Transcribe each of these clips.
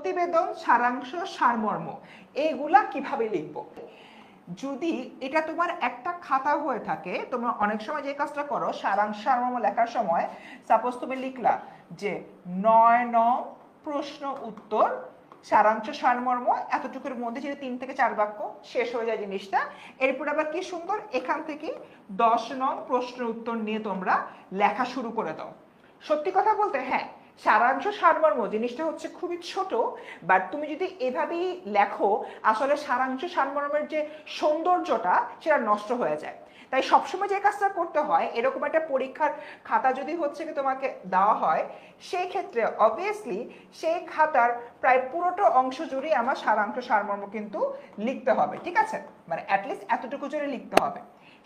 প্রতিবেদন, সারাংশ, সারমর্ম। এইগুলা কীভাবে লিখব? যদি এটা তোমার একটা খাতা হয়ে থাকে, তোমরা অনেক সময় যে কাজটা করো, সারাংশ, সারমর্ম লেখার সময় সাপোজ তুমি লিখলা যে নয় নং প্রশ্ন উত্তর, সারাংশ, সারমর্ম, এতটুকুর মধ্যে যদি তিন থেকে চার বাক্য শেষ হয়ে যায় জিনিসটা, এরপর আবার কি সুন্দর? এখান থেকে দশ নং প্রশ্ন উত্তর নিয়ে তোমরা লেখা শুরু করে দাও। সত্যি কথা বলতে হ্যাঁ সারাংশ সারমর্ম, জিনিসটা হচ্ছে খুবই ছোট বাট তুমি যদি এভাবেই লেখো, আসলে সারাংশ সারমর্মের যে সৌন্দর্যটা, সেটা নষ্ট হয়ে যায়। তাই সবসময় যে কাজটা করতে হয়, এরকম একটা পরীক্ষার খাতা যদি হচ্ছে কি তোমাকে দেওয়া হয়, সেই ক্ষেত্রে অবভিয়াসলি সেই খাতার প্রায় পুরোটা অংশ জুড়ে আমার সারাংশ সারমর্ম কিন্তু লিখতে হবে, ঠিক আছে? মানে অ্যাটলিস্ট এতটুকু জুড়ে লিখতে হবে।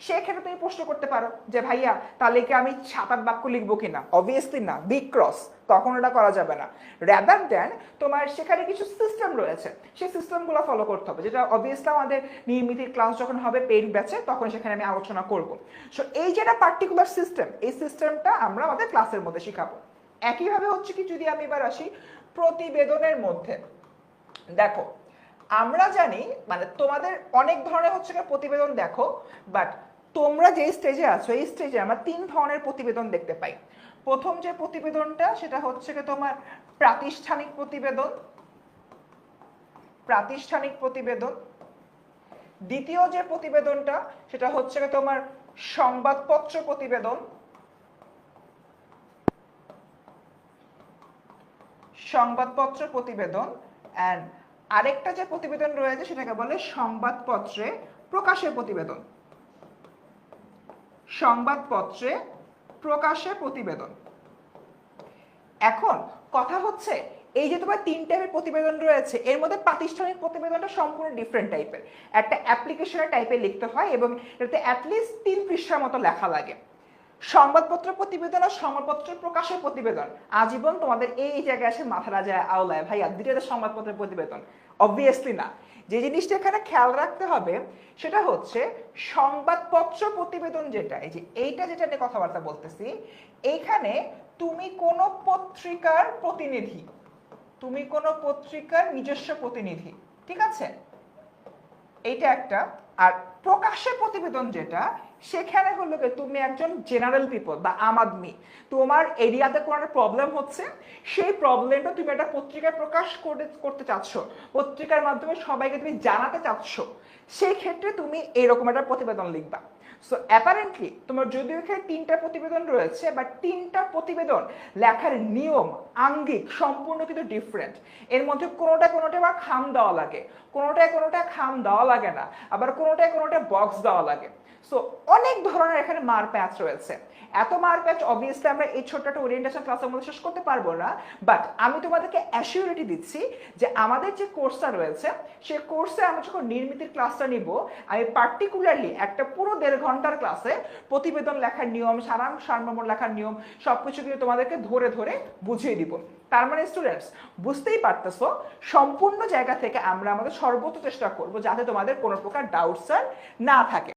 সেক্ষেত্রে তুমি প্রশ্ন করতে পারো যে, ভাইয়া, তাহলে কি আমি সাত আট বাক্য লিখব কিনা? অবভিয়াসলি না বিগ ক্রস তখন ওটা করা যাবে না। র্যাদার দেন তোমার সেখানে কিছু সিস্টেম রয়েছে, সেই সিস্টেমগুলো ফলো করতে হবে, যেটা অবভিয়াসলি আমাদের নিয়মিত ক্লাস যখন হবে পেইড ব্যাচে তখন সেখানে আমি আলোচনা করব। সো এই যে একটা পার্টিকুলার সিস্টেম এই সিস্টেমটা আমরা আমাদের ক্লাসের মধ্যে শিখাবো। একইভাবে হচ্ছে কি, যদি আমি এবার আসি, প্রতিবেদনের মধ্যে। দেখো আমরা জানি মানে তোমাদের অনেক ধরনের হচ্ছে প্রতিবেদন দেখো বাট তোমরা যে স্টেজে আছো, এই স্টেজে আমরা তিন ধরনের প্রতিবেদন দেখতে পাই। প্রথম যে প্রতিবেদনটা, সেটা হচ্ছে কি তোমার প্রাতিষ্ঠানিক প্রতিবেদন প্রাতিষ্ঠানিক প্রতিবেদন। দ্বিতীয় যে প্রতিবেদনটা, সেটা হচ্ছে কি তোমার সংবাদপত্র প্রতিবেদন। সংবাদপত্র প্রতিবেদন অ্যান্ড আরেকটা যে প্রতিবেদন রয়েছে সেটাকে বলে সংবাদপত্রে প্রকাশের প্রতিবেদন। সংবাদপত্রে প্রকাশে প্রতিবেদন। এখন কথা হচ্ছে, এই যে তোমার তিন টাইপের প্রতিবেদন রয়েছে, এর মধ্যে প্রাতিষ্ঠানিক প্রতিবেদনটা সম্পূর্ণ ডিফারেন্ট টাইপের একটা অ্যাপ্লিকেশনের টাইপের লিখতে হয় এবং এটাতে অ্যাটলিস্ট তিন পৃষ্ঠার মতো লেখা লাগে। সংবাদপত্র প্রতিবেদন আর সংবাদপত্র প্রকাশের প্রতিবেদন। আজীবন তোমাদের এই জায়গায় এসে মাথাটা যায় আওলায়। ভাই দুইটাতে সংবাদপত্রের প্রতিবেদন। অবভিয়াসলি না। যে জিনিসটা এখানে খেয়াল রাখতে হবে, সেটা হচ্ছে সংবাদপত্র প্রতিবেদন যেটা, এই যে এইটা যেটা নিয়ে কথাবার্তা বলতেছি, এইখানে তুমি কোনো পত্রিকার প্রতিনিধি, তুমি কোনো পত্রিকার নিজস্ব প্রতিনিধি, ঠিক আছে? এইটা একটা। আর প্রকাশ্যে প্রতিবেদন যেটা, সেখানে হলো যে তুমি একজন জেনারেল পিপল বা আম আদমি। তোমার এরিয়াতে কোনো একটা প্রবলেম হচ্ছে, সেই প্রবলেমটা তুমি একটা পত্রিকায় প্রকাশ করে, করতে চাচ্ছ। পত্রিকার মাধ্যমে সবাইকে তুমি জানাতে চাচ্ছ। সেই ক্ষেত্রে তুমি এরকম একটা প্রতিবেদন লিখবা। সো অ্যাপারেন্টলি তোমার যদিও এখানে তিনটা প্রতিবেদন রয়েছে বাট তিনটা প্রতিবেদন লেখার নিয়ম, আঙ্গিক সম্পূর্ণ কিন্তু ডিফারেন্ট এর মধ্যে কোনোটা কোনোটা আবার খাম দেওয়া লাগে, কোনোটায় কোনোটা খাম দেওয়া লাগে না, আবার কোনোটায় কোনোটা বক্স দেওয়া লাগে। সো অনেক ধরনের এখানে মার প্যাচ রয়েছে। এত মার প্যাচ অবভিয়াসলি আমরা এই ছোট্ট একটা ওরিয়েন্টেশন ক্লাসের মধ্যে শেষ করতে পারব না বাট আমি তোমাদেরকে অ্যাসিউরিটি দিচ্ছি যে আমাদের যে কোর্সটা রয়েছে সেই কোর্সে আমরা যখন নির্মিতির ক্লাসটা নিব, আমি পার্টিকুলারলি একটা পুরো দেড় ঘণ্টার ক্লাসে প্রতিবেদন লেখার নিয়ম সারাং সারমর্ম লেখার নিয়ম, সবকিছু কিন্তু তোমাদেরকে ধরে ধরে বুঝিয়ে দিব। তার মানে স্টুডেন্টস বুঝতেই পারতেছো, সম্পূর্ণ জায়গা থেকে আমরা আমাদের সর্বোচ্চ চেষ্টা করব যাতে তোমাদের কোনো প্রকার ডাউটস আর না থাকে।